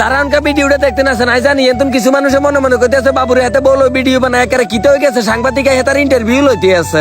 যারা আনকা ভিডিওটা দেখতে না নাই জানি এতন কিছু মানুষের মনে মনে করতে আছে বাবুরে হাতে বলো ভিডিও বানায় একারে কিতে হয়ে গেছে, সাংবাদিক হেতার ইন্টারভিউ লইতে আছে।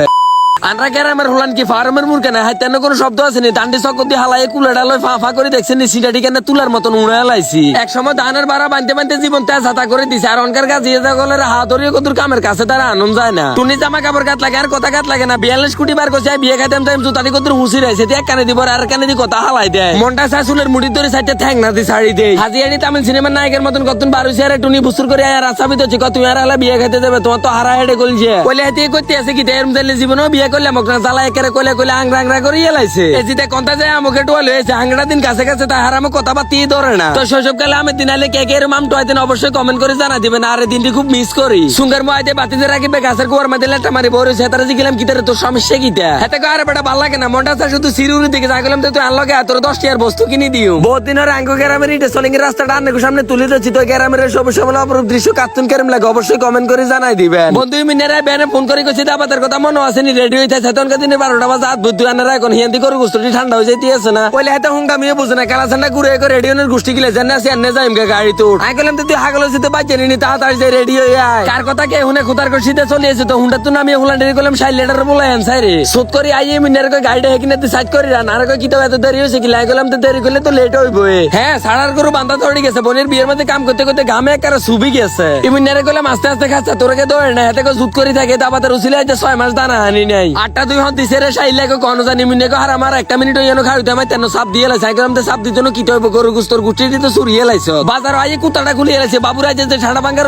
আন্দ্রা গ্রামের হলান কি ফার্মের মুরগা না? হাই তেন কোনো শব্দ আছে নি? দান্ডি চকর দিয়ে হালাই কুলা ডালয় ফা ফা করে দেখছেন নি? সিটা ঠিকানা তুলার মতন উড়ে লাইছি। এক সময় ধানের বাড়া বানতে বানতে জীবন তেজ হাতা করে দিছে। আর অনকার কাছে ইয়ে গলে হাত ধরিয়ে কদুর কামের কাছে তারা আনন্দ যায় না। টুনি জামা কাপড় গাত লাগে, আর কথা গাত লাগে না। বিয়াল্লিশ কোটি বার করছে বিয়ে খাইতাম টাইম জুতাটি কদুর হুসি রয়েছে। এক কানে দিব আর কানে দি কথা হালাই দেয়। মনটা শাশুলের মুড়ি ধরে সাইডে ঠ্যাং না দি শাড়ি দেয়। হাজিয়ানি তামিল সিনেমার নায়কের মতন কতন বার হইছে, আর টুনি বুসুর করে আর আসামি তো কত তুমি আর হালা বিয়ে খাইতে যাবে তোমার তো হারা হেডে গলছে। কইলে হাতে করতে আছে কি তাইলে জীবনও বিয়ে করলে মোক না জ্বালা একেরে কইলে কইলে আংরা আংরা করে এলাইছে। এই জিতে কোনটা যায় আমাকে টোয়াল হয়েছে আংরা দিন কাছে কাছে তাই হারামে কথা বাতি ধরে না। তো শৈশব কালে আমি দিন আলে কে কে এরম আম টোয়াইতেন অবশ্যই কমেন্ট করে জানা দিবেন আর এই দিনটি খুব মিস করি। সুঙ্গার মাইতে বাতিতে রাখিবে গাছের কুয়ার মধ্যে লেটা মারি বড় হয়েছে তারা জিগেলাম কিতারে তোর সমস্যা কিটা হাতে কো আরে বেটা ভালো লাগে না মনটা চায় শুধু সিরুরি দিকে যা গেলাম তো তুই আনলগে তোর দশ টিয়ার বস্তু কিনে দিও বহুত দিন আর আঙ্গো গ্রামের ইটে সলিং রাস্তাটা আন্নে সামনে তুলে ধরছি তো গ্রামের সব সময় অপরূপ দৃশ্য কার্টুন কেরম লাগে অবশ্যই কমেন্ট করে জানাই দিবেন। বন্ধু মিনেরা ব্যানে ফোন করে কইছি দাবাতের কথা মনে আছে নি রেডি হইতে তখনকার দিনে বারোটা বাজে হাত বুদ্ধি আনারা এখন হিয়ান্দি করে গুস্তটি ঠান্ডা হয়ে যাইতে আছে না। পয়লে হাতে হুঙ্গা মিয়ে বুঝে না কালা ঠান্ডা ঘুরে করে রেডিওনের গোষ্ঠী গিলে জানে আছে এনে যাইম গে গাড়ি তো আই গেলাম তো তুই হাগল হইছে তো বাজে নি তাড়াতাড়ি যে রেডি হয়ে আয় কার কথা কে হুনে খুদার করে শীতে চলে এসে তো হুন্ডা তো নামিয়ে হুলান ডেরি করলাম সাইড লেটার বলে আনসাই রে সুত করে আইয়ে মিনার কই গাড়িটা হেকিনে তুই সাইড করে রান আর কই কিতো এত দেরি হইছে কি লাই গেলাম তো দেরি করলে তো লেট হইব হ্যাঁ সাড়ার গরু বান্ধা ধরে গেছে বোনের বিয়ের মধ্যে কাম করতে করতে গামে একারে সুবি গেছে। ইমিনারে কইলাম আস্তে আস্তে খাচ্ছে তোরকে দৌড়ে না হাতে জুত করে থাকে দাবাতে রুসিলে আইতে ছয় মাস দানা হানি নাই। আটটা দুই হন দিছে রে সাইলে কো কোন জানি মিনে কো আর আমার একটা মিনিট হইয়ানো খাইতে তেন সাপ দিয়ে লাইছে। আইগলাম তো সাপ দিতে কি হইব গরু গুস্তর গুটি দিতে সুরিয়ে লাইছ। বাজার আইয়ে কুতাটা খুলিয়ে লাইছে বাবুরা যে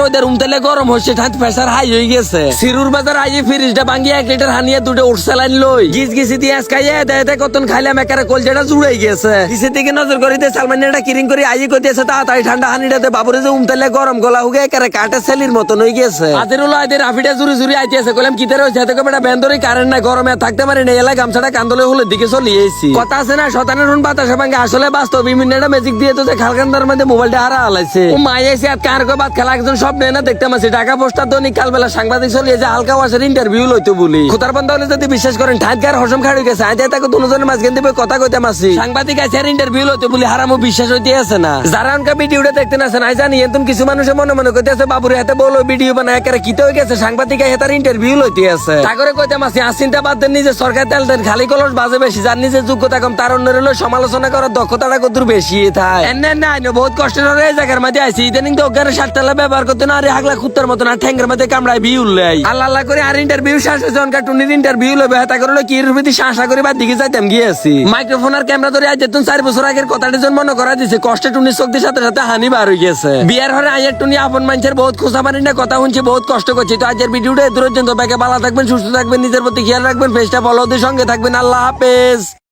ওদের রুম তেলে গরম হচ্ছে প্রেসার হাই হয়ে গেছে। সিরুর বাজার আইয়ে ফ্রিজটা ভাঙ্গিয়ে এক লিটার হানিয়ে দুটো উঠছে লাইন লই। গিজ গিসি দিয়ে আজকাইয়ে দেয় দেয় কতন খাইলাম একারে কলজাটা জুড়াই গেছে। কিসে থেকে নজর করে দিয়ে সালমানিয়াটা কিরিং করে আইয়ে কই দিয়েছে তাড়াতাড়ি ঠান্ডা হানিটাতে বাবুরে যে উমতেলে গরম গলা হুগে একারে কাটে সেলির মতন হয়ে গেছে। আদের হলো আদের রাফিটা জুরি জুরি আইতেছে কইলাম কি তারে হইছে এতকে বেটা বেন্দরি কারেন্ট নাই গরমে আর থাকতে পারি না এলা গামছাটা কান্দলে হলে দিকে চলে এসেছি কথা আছে না শতানের হুন বাতাসে ভাঙ্গে আসলে বাস্তব। মিনিটটা ম্যাজিক দিয়ে তো যে খালকান্দার মধ্যে মোবাইলটা হারা হালাইছে। ও মাই এসে আর কার বাদ খেলা একজন সব নেই না দেখতে মাসি ঢাকা পোস্টার দৈনিক কালবেলা সাংবাদিক চলে যে হালকা ওয়াসের ইন্টারভিউ লইতো বলি। খুতার বন্ধ হলে যদি বিশ্বাস করেন ঠাট গার হসম খাড়ি গেছে। আজ তাকে দুজনের মাঝখান দিবে কথা কইতে মাসি সাংবাদিক আছে আর ইন্টারভিউ লইতো বলি হারামো বিশ্বাস হইতে আছে না। যারা অনকা ভিডিওটা দেখতে না নাই জানি এতন কিছু মানুষের মনে মনে কইতে আছে বাবুরে হাতে বলো ভিডিও বানায় একারে কিতে হয়ে গেছে? সাংবাদিক হেতার ইন্টারভিউ লইতে আছে। তাগরে কইতে মাসি আসিনটা বাদ দেন নিজে সরকার তেল দেন খালি কলস বাজে বেশি যার নিজে যোগ্যতা কম তার অন্যের হলো সমালোচনা করার দক্ষতাটা কত বেশি থাকে না বহুত কষ্টের হরে এই জায়গার মধ্যে আইছি। ইদানিং তো অজ্ঞানের সাতটালা ব্যবহার করতে না আরে হাগলা কুত্তার মতো না ঠ্যাঙ্গের মধ্যে কামড়ায় ভিউ লাই আল্লাহ আল্লাহ করে আর ইন্টারভিউ শেষ হয়েছে অনকা টুনির ইন্টারভিউ লবে হেতা করল কি এর প্রতি শাসা করে বা দিকে যাইতাম গিয়েছি মাইক্রোফোন আর ক্যামেরা ধরে আজ যেতুন চার বছর আগের কথাটি জন মনে করা দিছে কষ্টে টুনির শক্তির সাথে সাথে হানি বার হয়ে গেছে। বিয়ার হরে আইয়ের টুনি আপন মানুষের বহুত খোঁজা পানি না কথা শুনছি বহুত কষ্ট করছি তো আজের ভিডিওটা দূরের জন্য ব্যাগে ভালো থাকবেন সুস্থ থাকবেন নিজের প্রতি খেয়াল রাখবেন ফেসটা ফলোদের সঙ্গে থাকবেন। আল্লাহ হাফেজ।